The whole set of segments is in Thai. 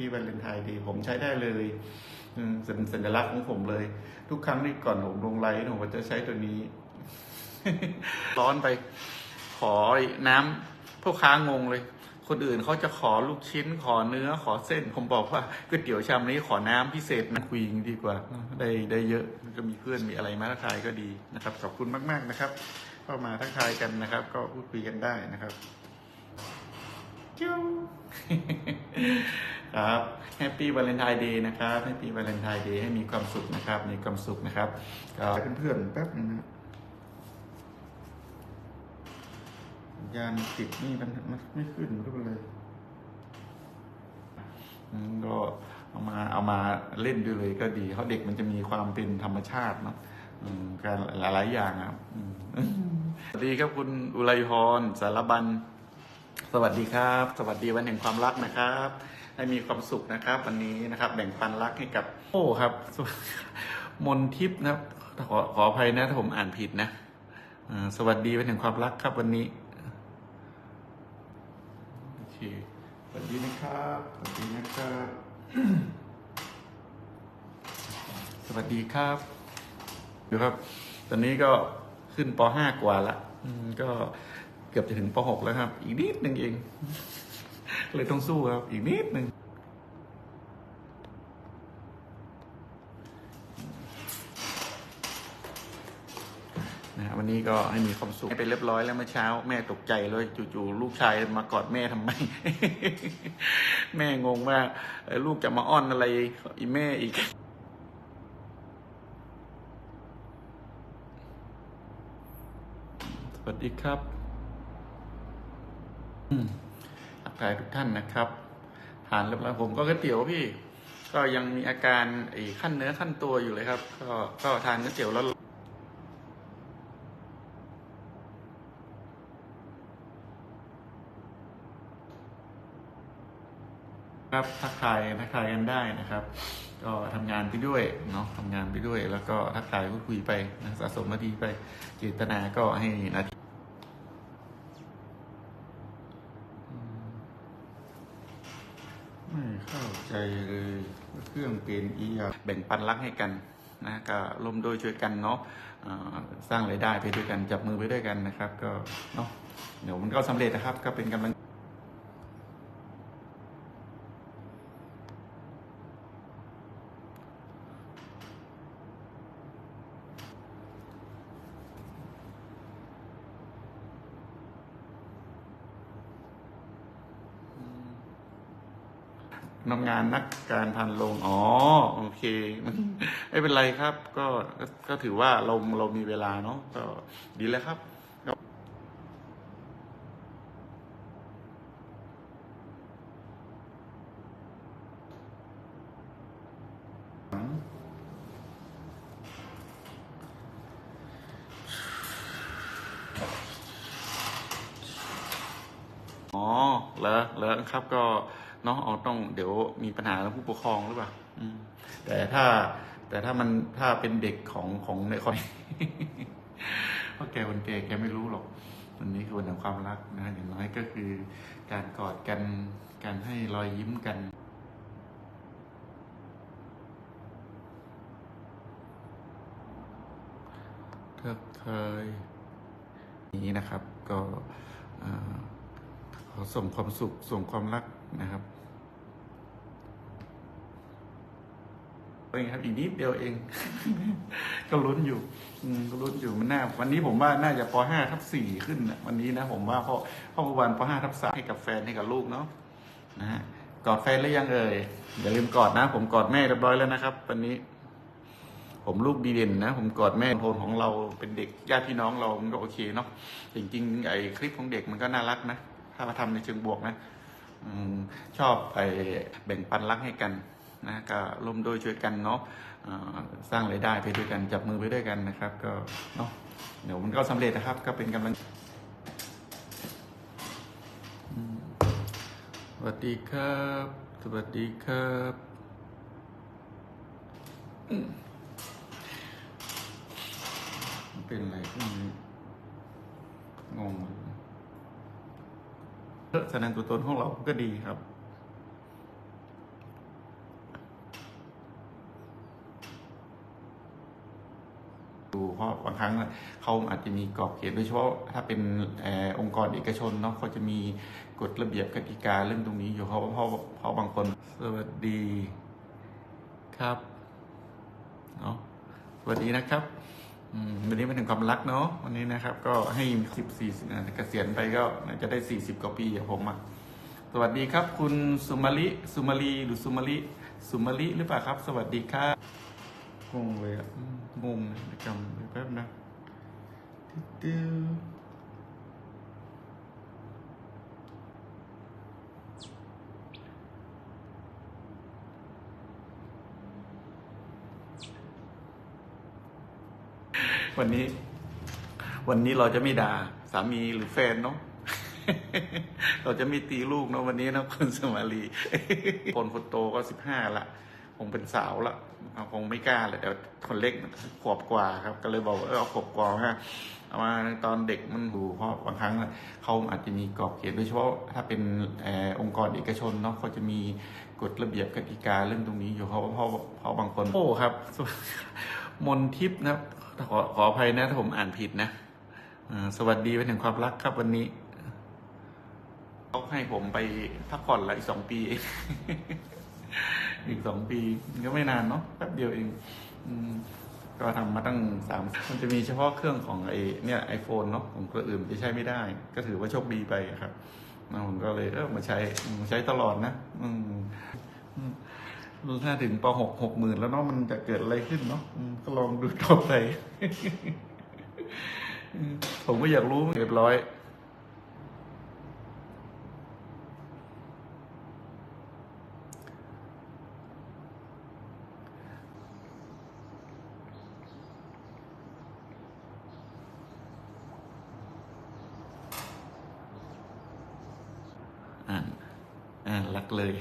ปี้วาเลนไทน์ดีผมใช้ได้เลยสัญลักษณ์ของผมเลย ทุกครั้งที่ก่อนผมลงไลน์ผมจะใช้ตัวนี้ ร้อนไป ขอน้ำพวกค้างงเลย คนอื่นเขาจะขอลูกชิ้น ขอเนื้อขอเส้น ผมบอกว่าก๋วยเตี๋ยวชามนี้ขอน้ำพิเศษนะคุยดีกว่า ได้ได้เยอะก็มีเพื่อนมีอะไรมาทักทายก็ดีนะครับ ขอบคุณมาก ๆนะครับ เข้ามาทักทายกันนะครับ ก็พูดคุยกันได้นะครับจิ้ว ครับแฮปปี้วาเลนไทน์เดย์นะครับแฮปปี้วาเลนไทน์เดย์ให้มีความสุขนะครับ มีความสุขนะครับก็เพื่อนๆแป๊บนึงนะยานติดนี่มันมันไม่ขึ้นรู้ไปเลยอืมก็เอามาเอามาเล่นด้วยเลยก็ดีเพราะเด็กมันจะมีความเป็นธรรมชาติเนาะอืมการหลายๆอย่างครับอืมสวัสดีครับคุณอุไรพรสารบัน สวัสดีครับ สวัสดีวันแห่งความรักนะครับ ให้มีความสุขนะครับ วันนี้นะครับ แบ่งปันรักให้กับ โอ้ครับ มนทิพย์นะครับ ขอขออภัยนะถ้าผมอ่านผิดนะสวัสดีวันแห่งความรักครับ วันนี้โอเคสวัสดีนะครับสวัสดีนะครับ สวัสดีครับดูครับ ตอนนี้ก็ขึ้นป .5 กว่าละก็ เกือบจะถึงป .6 แล้วครับ อีกนิดหนึ่งเอง เลยต้องสู้ครับ อีกนิดหนึ่งนะวันนี้ก็ให้มีความสุขให้เป็นเรียบร้อยแล้วเมื่อเช้า แม่ตกใจเลยจู่ๆลูกชายมากอดแม่ทำไม แม่งงว่าลูกจะมาอ้อนอะไรอีแม่อีกสวัสดีครับ ทักทายทุกท่านนะครับทานเรียบร้อยผมก็ก๋วยเตี๋ยวพี่ ก็ยังมีอาการไอ้ขั้นเนื้อขั้นตัวอยู่เลยครับ ก็ก็ทานก๋วยเตี๋ยวแล้วครับทักทายทักทายกันได้นะครับ ก็ทำงานไปด้วยเนาะทำงานไปด้วย แล้วก็ทักทายพูดคุยไปนะสะสมนาทีไปเจตนาก็ให้นาทีอืมไม่เข้าใจเลยว่า เครื่องเป็นอียาแบ่งปันรักให้กันนะก็ร่วมด้วยช่วยกันเนาะสร้างรายได้ไปด้วยกันจับมือไปด้วยกันนะครับ ก็เนาะเดี๋ยวมันก็สำเร็จนะครับ ก็เป็นกำลัง ทำงานนักการพันลง อ๋อ โอเค ไม่เป็นไรครับ ก็ก็ถือว่าเราเรามีเวลาเนาะก็ดีแล้วครับอ๋อเหรอเหรอครับก็ เนาะเอาต้องเดี๋ยวมีปัญหากับผู้ปกครองหรือเปล่าแต่ถ้าแต่ถ้ามันถ้าเป็นเด็กของของในคอนเพราะแกคนแก่แกไม่รู้หรอกวันนี้คือวันแห่งความรักนะอย่างน้อยก็คือการกอดกันการให้รอยยิ้มกันทักทายนี้นะครับ ก็อ่าขอส่งความสุขส่งความรัก นะครับเองครับอีกนิดเดียวเอง ก็ลุ้นอยู่ อืมก็ลุ้นอยู่มันน่า วันนี้ผมว่าน่าจะป .5 ทับ4ขึ้นนะวันนี้นะผมว่าเพราะเพราะเมื่อวานป .5 ทับ3ให้กับแฟนให้กับลูกเนาะนะฮะกอดแฟนหรือยังเอ่ยอย่าลืมกอดนะ ผมกอดแม่เรียบร้อยแล้วนะครับ วันนี้ ผมลูกดีเด่นนะ ผมกอดแม่โทนของเราเป็นเด็กญาติพี่น้องเรามันก็โอเคเนาะจริงๆไอ้คลิปของเด็กมันก็น่ารักนะถ้ามาทำในเชิงบวกนะ ชอบไอ้แบ่งปันรักให้กันนะก็ร่วมโดยช่วยกันเนาะสร้างรายได้ไปด้วยกันจับมือไปด้วยกันนะครับ ก็เนาะเดี๋ยวมันก็สำเร็จนะครับ ก็เป็นกำลังสวัสดีครับ สวัสดีครับเป็นอะไรพวกนี้งงเลย แสดงตัวตนของเราก็ดีครับ ดูเพราะบางครั้งเขาอาจจะมีกรอบเขียนโดยเฉพาะถ้าเป็นอองค์กรเอกชนเนาะเขาจะมีกฎระเบียบกติกาเรื่องตรงนี้อยู่เพราะเพราะเพราะบางคน สวัสดีครับเนาะสวัสดีนะครับ วันนี้มาถึงความรักเนาะวันนี้นะครับ ก็ให้สิบสี่เกษียณไปก็จะได้สี่สิบกว่าปีอย่างผมอะสวัสดีครับ คุณสุมาลิสุมาลีหรือสุมาลิสุมาลิหรือเปล่าครับ สวัสดีครับงงเลยอะงงนะเดี๋ยวจำแป๊บนะ วันนี้ วันนี้เราจะไม่ด่าสามีหรือแฟนเนาะเราจะไม่ตีลูกเนอะวันนี้นะคุณสมาลีคนคนโตก็สิบห้าละคงเป็นสาวละคงไม่กล้าเลยเดี๋ยวคนเล็กขวบกว่าครับ ก็เลยบอกว่าเออเอาขวบกว่าฮะเอามาตอนเด็กมันดูเพราะบางครั้งเขาอาจจะมีกรอบเขตโดยเฉพาะถ้าเป็นออองค์กรเอกชนเนาะเขาจะมีกฎระเบียบกติกาเรื่องตรงนี้อยู่เพราะเพราะเพราะบางคนโอ้ครับ มนทิพย์นะครับ ขอขออภัยนะถ้าผมอ่านผิดนะสวัสดีไปถึงความรักครับวันนี้เขาให้ผมไปพักผ่อนละอีกสองปีเองอีกสองปีก็ไม่นานเนาะแป๊บเดียวเองอก็ทำมาตั้งสามมันจะมีเฉพาะเครื่องของไอเนี่ยไอโฟนเนาะของตัวอื่นจะใช้ไม่ได้ ก็ถือว่าโชคดีไปครับผมก็เลยเออมาใช้อืมใช้ตลอดนะ อืม อืมถ้าถึงปหกหกหมื่นแล้วเนาะมันจะเกิดอะไรขึ้นเนาะก็ลองดูต่อไป ผมก็อยากรู้เรียบร้อยอ่านอ่านรักเลย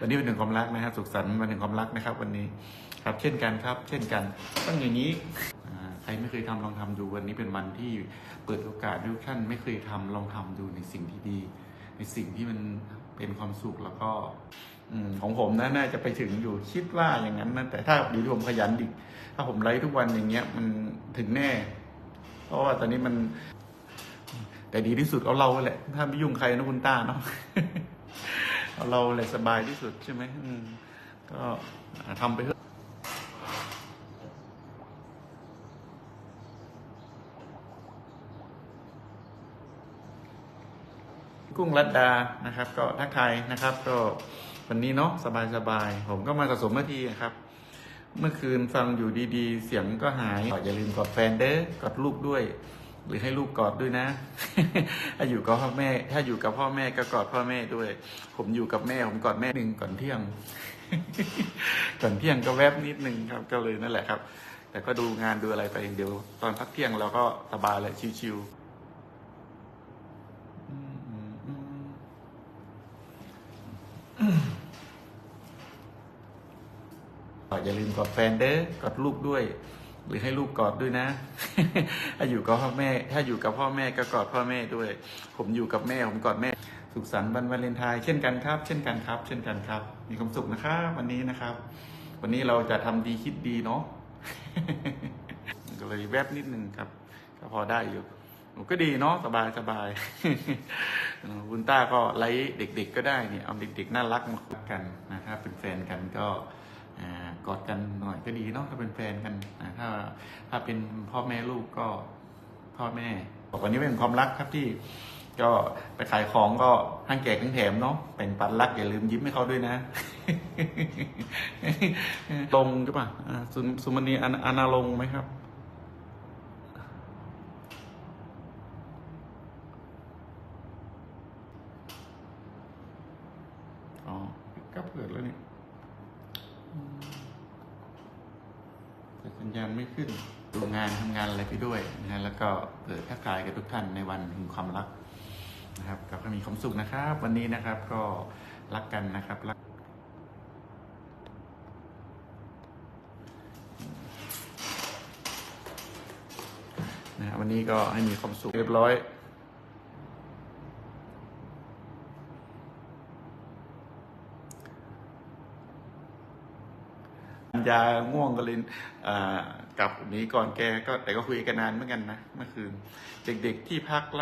วันนี้เป็นหนึ่งความรักนะครับ สุขสันต์วันหนึ่งความรักนะครับ วันนี้ครับ เช่นกันครับ เช่นกันต้องอย่างนี้ใครไม่เคยทำลองทำดูวันนี้เป็นวันที่เปิดโอกาสให้ทุกท่านไม่เคยทำลองทำดูในสิ่งที่ดี ในสิ่งที่มันเป็นความสุขแล้วก็อของผมนะน่าจะไปถึงอยู่คิดว่าอย่างนั้นนะแต่ถ้าดีที่ผมขยันดิถ้าผมไลฟ์ทุกวันอย่างเงี้ยมันถึงแน่ เพราะว่าตอนนี้มัน แต่ดีที่สุดเอาเราแหละ ถ้าไม่ยุ่งใครนะคุณต้าเนาะ เอาเราแหละสบายที่สุดใช่ไหมอืมก็ทำไปเถอะกุ้งรัดดานะครับ ก็ทักทายนะครับ ก็วันนี้เนาะสบายๆผมก็มาสะสมเมื่อทีครับ เมื่อคืนฟังอยู่ดีๆ เสียงก็หายอย่าลืมกดแฟนเด้อกดลูกด้วย หรือให้ลูกกอดด้วยนะ ถ้าอยู่กับพ่อแม่ ถ้าอยู่กับพ่อแม่ก็กอดพ่อแม่ด้วย ผมอยู่กับแม่ผมกอดแม่หนึ่งก่อนเที่ยง ก่อนเที่ยงก็แวบนิดนึงครับ ก็เลยนั่นแหละครับ แต่ก็ดูงานดูอะไรไปเดี๋ยว ตอนพักเที่ยงเราก็สบายเลยชิวๆอย่าลืมกอดแฟนเด้อกอดลูกด้วย หรือให้ลูกกอดด้วยนะ ถ้าอยู่กับพ่อแม่ ถ้าอยู่กับพ่อแม่ก็กอดพ่อแม่ด้วย ผมอยู่กับแม่ผมกอดแม่ สุขสันต์วันวาเลนไทน์เช่นกันครับ เช่นกันครับ เช่นกันครับ มีความสุขนะครับวันนี้นะครับ วันนี้เราจะทำดีคิดดีเนาะก็เลยแวบนิดนึงครับ ก็พอได้อยู่ก็ดีเนาะสบายสบายคุณต้าก็ไลฟ์เด็ก ๆ ก็ได้เนี่ยเอาเด็ก ๆ น่ารักมาคุยกันนะถ้าเป็นแฟนกันก็ กอดกันหน่อยก็ดีเนาะถ้าเป็นแฟนกันนะถ้าถ้าเป็นพ่อแม่ลูกก็พ่อแม่บอกวันนี้เป็นความรักครับที่ก็ไปขายของก็ทั้งแจกทั้งแถมเนาะแบ่งปันรักอย่าลืมยิ้มให้เขาด้วยนะ ตรงใช่ป่ะอ่าสุมณีอาอนาลงไหมครับ อ๋อ ก็เปิดแล้วนี่อืมแต่ สัญญาณไม่ขึ้นดูงานทำงานอะไรไปด้วยนะฮะแล้วก็เปิดทักทายกับทุกท่านในวันแห่งความรักนะครับก็มีความสุขนะครับ วันนี้นะครับก็รักกันนะครับรักนะฮะวันนี้ก็ให้มีความสุขเรียบร้อย ยาง่วงก็เลยกลับหนีก่อนแกก็แต่ก็คุยกันนานเหมือนกันนะเมื่อคืน เด็กๆที่พัก